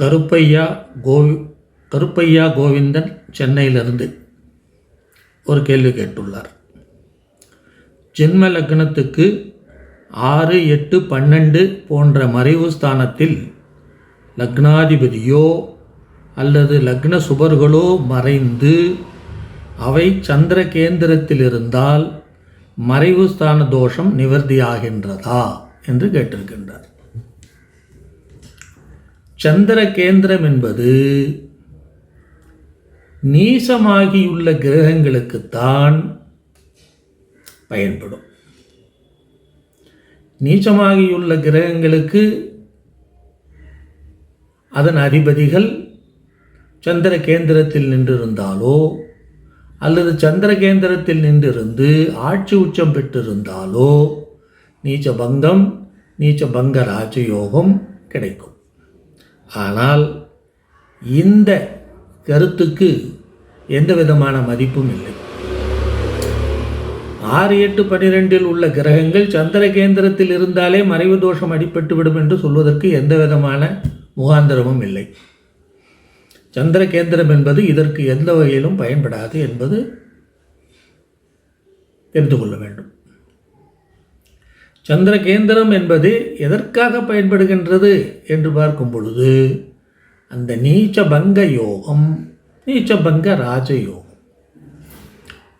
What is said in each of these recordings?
கருப்பையா கோவி கருப்பையா கோவிந்தன் சென்னையிலிருந்து ஒரு கேள்வி கேட்டுள்ளார். ஜென்ம லக்னத்துக்கு ஆறு எட்டு பன்னெண்டு போன்ற மறைவு ஸ்தானத்தில் லக்னாதிபதியோ அல்லது லக்ன சுபர்களோ மறைந்து அவை சந்திர கேந்திரத்தில் இருந்தால் மறைவு ஸ்தான தோஷம் நிவர்த்தியாகின்றதா என்று கேட்டிருக்கின்றார். சந்திர கேந்திரம் என்பது நீசமாகியுள்ள கிரகங்களுக்குத்தான் பயன்படும். நீச்சமாகியுள்ள கிரகங்களுக்கு அதன் அதிபதிகள் சந்திர கேந்திரத்தில் நின்றிருந்தாலோ அல்லது சந்திர கேந்திரத்தில் நின்றிருந்து ஆட்சி உச்சம் பெற்றிருந்தாலோ நீச்ச பங்கம் நீச்ச பங்க ராஜயோகம் கிடைக்கும். ஆனால் இந்த கருத்துக்கு எந்த விதமான மதிப்பும் இல்லை. ஆறு எட்டு பனிரெண்டில் உள்ள கிரகங்கள் சந்திர கேந்திரத்தில் இருந்தாலே மறைவு தோஷம் அடிபட்டு விடும் என்று சொல்வதற்கு எந்த விதமான முகாந்திரமும் இல்லை. சந்திர கேந்திரம் என்பது இதற்கு எந்த வகையிலும் பயன்படாது என்பது தெரிந்து கொள்ள வேண்டும். சந்திர கேந்திரம் என்பது எதற்காக பயன்படுகின்றது என்று பார்க்கும் பொழுது அந்த நீச்ச பங்க யோகம் நீச்ச பங்க ராஜயோகம்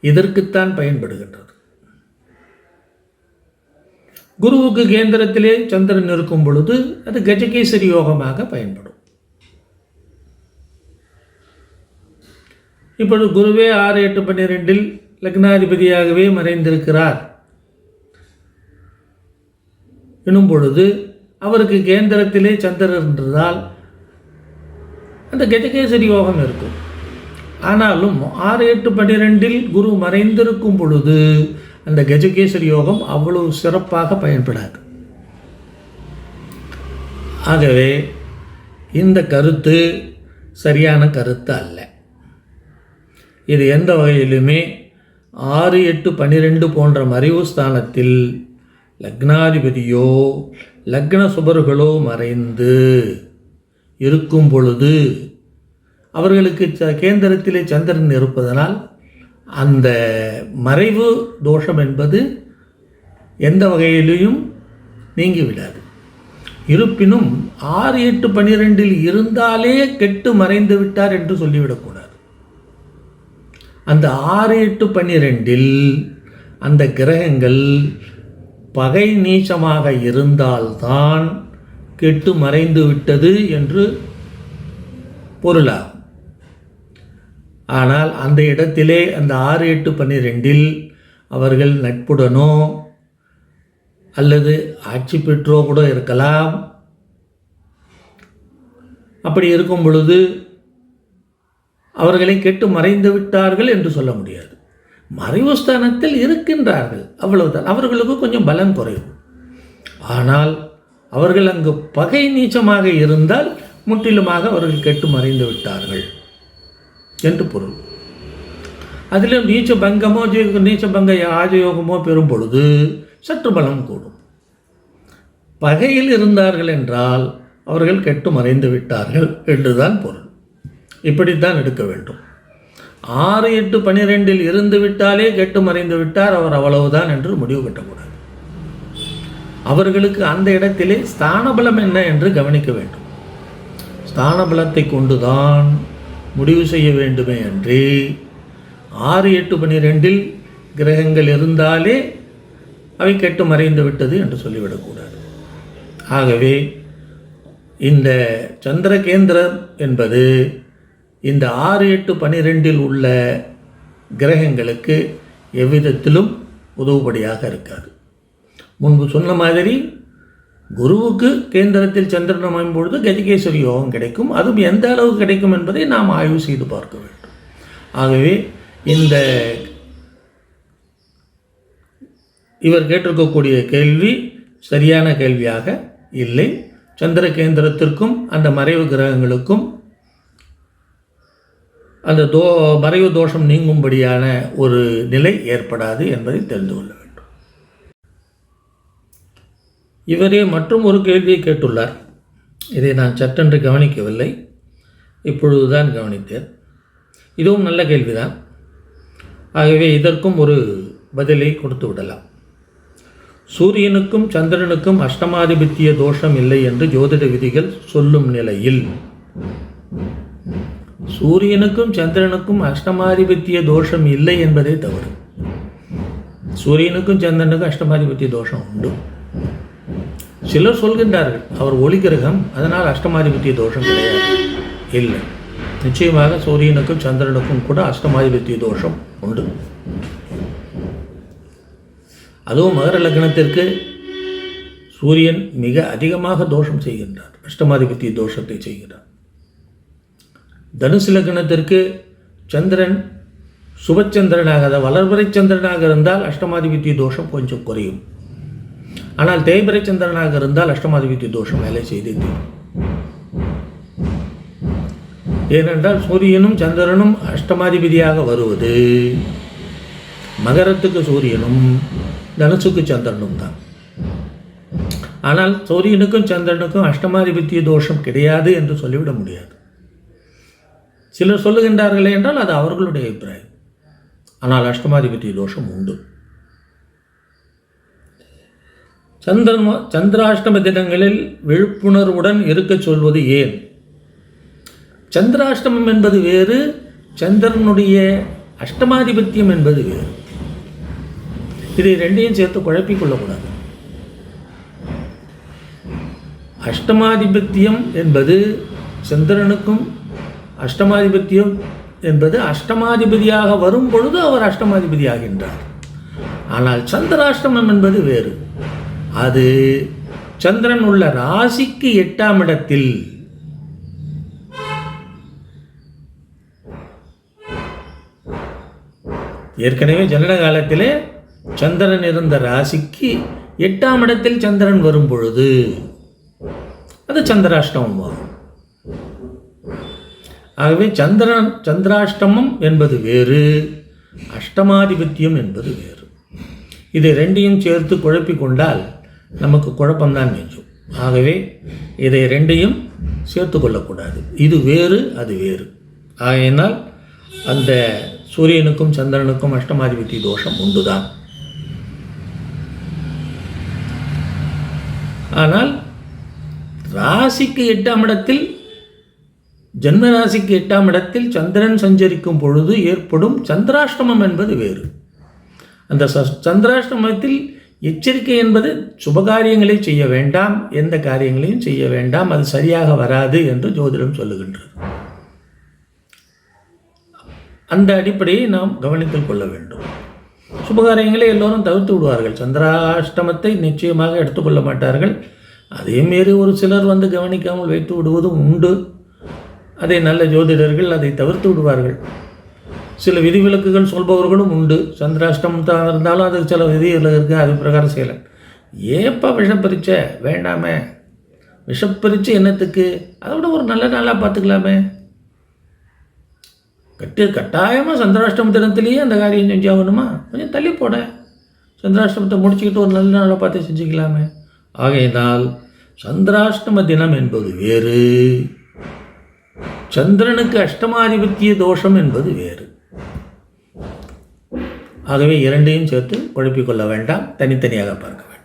இதற்குத்தான் பயன்படுகின்றது. குருவுக்கு கேந்திரத்திலே சந்திரன் இருக்கும் பொழுது அது கஜகேசரி யோகமாக பயன்படும். இப்பொழுது குருவே ஆறு எட்டு பன்னிரெண்டில் லக்னாதிபதியாகவே மறைந்திருக்கிறார். எனும் பொழுது அவருக்கு கேந்திரத்திலே சந்திரன் இருந்ததால் அந்த கஜகேசரி யோகம் இருக்கும். ஆனாலும் ஆறு எட்டு பன்னிரெண்டில் குரு மறைந்திருக்கும் பொழுது அந்த கஜகேசரி யோகம் அவ்வளவு சிறப்பாக பயன்படாது. ஆகவே இந்த கருத்து சரியான கருத்து அல்ல. இது எந்த வகையிலுமே ஆறு எட்டு பன்னிரெண்டு போன்ற மறைவு ஸ்தானத்தில் லக்னாதிபதியோ லக்ன சுபர்களோ மறைந்து இருக்கும் பொழுது அவர்களுக்கு ச கேந்திரத்திலே சந்திரன் இருப்பதனால் அந்த மறைவு தோஷம் என்பது எந்த வகையிலையும் நீங்கிவிடாது. இருப்பினும் ஆறு எட்டு பன்னிரெண்டில் இருந்தாலே கெட்டு மறைந்து விட்டார் என்று சொல்லிவிடக்கூடாது. அந்த ஆறு எட்டு பன்னிரெண்டில் அந்த கிரகங்கள் பகை நீச்சமாக இருந்தால்தான் கெட்டு மறைந்து விட்டது என்று பொருளாகும். ஆனால் அந்த இடத்திலே அந்த ஆறு எட்டு பன்னிரெண்டில் அவர்கள் நட்புடனோ அல்லது ஆட்சி பெற்றோ கூட இருக்கலாம். அப்படி இருக்கும் பொழுது அவர்களை கெட்டு மறைந்து விட்டார்கள் என்று சொல்ல முடியாது. மறைவு ஸ்தானத்தில் இருக்கின்றார்கள். அவ்வளவுதான். அவர்களுக்கு கொஞ்சம் பலம் குறையும் ஆனால் அவர்கள் அங்கு பகை நீச்சமாக இருந்தால் முற்றிலுமாக அவர்கள் கெட்டு மறைந்து விட்டார்கள் என்று பொருள். அதிலும் நீச்ச பங்கமோ நீச்ச பங்க ராஜயோகமோ பெறும் பொழுது சற்று பலம் கூடும். பகையில் இருந்தார்கள் என்றால் அவர்கள் கெட்டு மறைந்து விட்டார்கள் என்றுதான் பொருள். இப்படித்தான் எடுக்க வேண்டும். ஆறு எட்டு பனிரெண்டில் இருந்து விட்டாலே கெட்டு மறைந்து விட்டார் அவர் அவ்வளவுதான் என்று முடிவு கட்டக்கூடாது. அவர்களுக்கு அந்த இடத்திலே ஸ்தானபலம் என்ன என்று கவனிக்க வேண்டும். ஸ்தானபலத்தை கொண்டுதான் முடிவு செய்ய வேண்டுமே அன்றி. ஆறு எட்டு பனிரெண்டில் கிரகங்கள் இருந்தாலே அவை கெட்டு மறைந்து விட்டது என்று சொல்லிவிடக்கூடாது. ஆகவே இந்த சந்திர கேந்திரம் என்பது இந்த ஆறு எட்டு பனிரெண்டில் உள்ள கிரகங்களுக்கு எவ்விதத்திலும் உதவுபடியாக இருக்காது. முன்பு சொன்ன மாதிரி குருவுக்கு கேந்திரத்தில் சந்திரன் அமையும் பொழுது கஜகேஸ்வரி யோகம் கிடைக்கும். அதுவும் எந்த அளவு கிடைக்கும் என்பதை நாம் ஆய்வு செய்து பார்க்க வேண்டும். ஆகவே இந்த இவர் கேட்டிருக்கக்கூடிய கேள்வி சரியான கேள்வியாக இல்லை. சந்திர கேந்திரத்திற்கும் அந்த மறைவு கிரகங்களுக்கும் அந்த தோ மறைவு தோஷம் நீங்கும்படியான ஒரு நிலை ஏற்படாது என்பதை தெரிந்து கொள்ள வேண்டும். இவரே மற்றும் ஒரு கேள்வியை கேட்டுள்ளார். இதை நான் சட்டென்று கவனிக்கவில்லை. இப்பொழுதுதான் கவனித்தேன். இதுவும் நல்ல கேள்விதான். ஆகவே இதற்கும் ஒரு பதிலை கொடுத்து விடலாம். சூரியனுக்கும் சந்திரனுக்கும் அஷ்டமாதிபத்திய தோஷம் இல்லை என்று ஜோதிட விதிகள் சொல்லும் நிலையில் சூரியனுக்கும் சந்திரனுக்கும் அஷ்டமாதிபத்திய தோஷம் இல்லை என்பதே தவறு. சூரியனுக்கும் சந்திரனுக்கும் அஷ்டமாதிபத்திய தோஷம் உண்டு. சிலர் சொல்கின்றார்கள் அவர் ஒளி கிரகம் அதனால் அஷ்டமாதிபத்திய தோஷம் கிடையாது. இல்லை. நிச்சயமாக சூரியனுக்கும் சந்திரனுக்கும் கூட அஷ்டமாதிபத்திய தோஷம் உண்டு. அதுவும் மகர லக்னத்திற்கு சூரியன் மிக அதிகமாக தோஷம் செய்கின்றார். அஷ்டமாதிபத்திய தோஷத்தை செய்கிறார். தனுசு லக்னத்திற்கு சந்திரன் சுபச்சந்திரனாக அதாவது வளர்பிறை சந்திரனாக இருந்தால் அஷ்டமாதிபத்திய தோஷம் கொஞ்சம் குறையும். ஆனால் தேய்பிறை சந்திரனாக இருந்தால் அஷ்டமாதிபத்திய தோஷம் வேலை செய்து ஏனென்றால் சூரியனும் சந்திரனும் அஷ்டமாதிபதியாக வருவது மகரத்துக்கு சூரியனும் தனுசுக்கு சந்திரனும் தான். ஆனால் சூரியனுக்கும் சந்திரனுக்கும் அஷ்டமாதிபத்திய தோஷம் கிடையாது என்று சொல்லிவிட முடியாது. சிலர் சொல்லுகின்றார்களே என்றால் அது அவர்களுடைய அபிப்பிராயம். ஆனால் அஷ்டமாதிபதி தோஷம் உண்டு. சந்திரன் சந்திராஷ்டம தினங்களில் விழிப்புணர்வுடன் இருக்கச் சொல்வது ஏன்? சந்திராஷ்டமம் என்பது வேறு சந்திரனுடைய அஷ்டமாதிபத்தியம் என்பது வேறு. இதை ரெண்டையும் சேர்த்து குழப்பிக் கொள்ளக்கூடாது. அஷ்டமாதிபத்தியம் என்பது சந்திரனுக்கும் அஷ்டமாதிபத்தியம் என்பது அஷ்டமாதிபதியாக வரும் பொழுது அவர் அஷ்டமாதிபதி ஆகின்றார் ஆனால் சந்திராஷ்டமம் என்பது வேறு. அது சந்திரன் உள்ள ராசிக்கு எட்டாம் இடத்தில் ஏற்கனவே ஜனன காலத்திலே சந்திரன் இருந்த ராசிக்கு எட்டாம் இடத்தில் சந்திரன் வரும் பொழுது அது சந்திராஷ்டமம் வரும் ஆகவே சந்திரன் சந்திராஷ்டமம் என்பது வேறு அஷ்டமாதிபத்தியம் என்பது வேறு. இதை ரெண்டையும் சேர்த்து குழப்பிக் கொண்டால் நமக்கு குழப்பம்தான் மிஞ்சும். ஆகவே இதை ரெண்டையும் சேர்த்து கொள்ளக்கூடாது. இது வேறு அது வேறு. ஆகையினால் அந்த சூரியனுக்கும் சந்திரனுக்கும் அஷ்டமாதிபத்தி தோஷம் உண்டுதான். ஆனால் ராசிக்கு எட்டாம் இடத்தில் ஜென்ம ராசிக்கு எட்டாம் இடத்தில் சந்திரன் சஞ்சரிக்கும் பொழுது ஏற்படும் சந்திராஷ்டமம் என்பது வேறு. அந்த சந்திராஷ்டமத்தில் எச்சரிக்கை என்பது சுபகாரியங்களை செய்ய வேண்டாம் எந்த காரியங்களையும் செய்ய வேண்டாம் அது சரியாக வராது என்று ஜோதிடம் சொல்லுகின்றது. அந்த அடிப்படையை நாம் கவனித்துக் கொள்ள வேண்டும். சுபகாரியங்களை எல்லோரும் தவிர்த்து விடுவார்கள். சந்திராஷ்டமத்தை நிச்சயமாக எடுத்துக்கொள்ள மாட்டார்கள். அதே மாரி ஒரு சிலர் வந்து கவனிக்காமல் வைத்து விடுவதும் உண்டு. அதை நல்ல ஜோதிடர்கள் அதை தவிர்த்து விடுவார்கள். சில விதிவிலக்குகள் சொல்பவர்களும் உண்டு. சந்திராஷ்டம் தான் இருந்தாலும் அதுக்கு சில விதிகள் இருக்குது அது பிரகாரம் செய்யலை. ஏப்பா விஷப்பரிச்சை வேண்டாமே. விஷப்பரிச்சை என்னத்துக்கு? அதை விட ஒரு நல்ல நாளாக பார்த்துக்கலாமே. கட்டு கட்டாயமாக சந்திராஷ்டம தினத்துலேயே அந்த காரியம் செஞ்சாகணுமா கொஞ்சம் தள்ளி போட. சந்திராஷ்டமத்தை முடிச்சுக்கிட்டு ஒரு நல்ல நாளை பார்த்து செஞ்சுக்கலாமே. ஆகையினால் சந்திராஷ்டம தினம் என்பது வேறு. சந்திரனுக்கு அஷ்டமாதிபத்திய தோஷம் என்பது வேறு. ஆகவே இரண்டையும் சேர்த்து குழப்பிக்கொள்ள வேண்டாம். தனித்தனியாக பார்க்க வேண்டும்.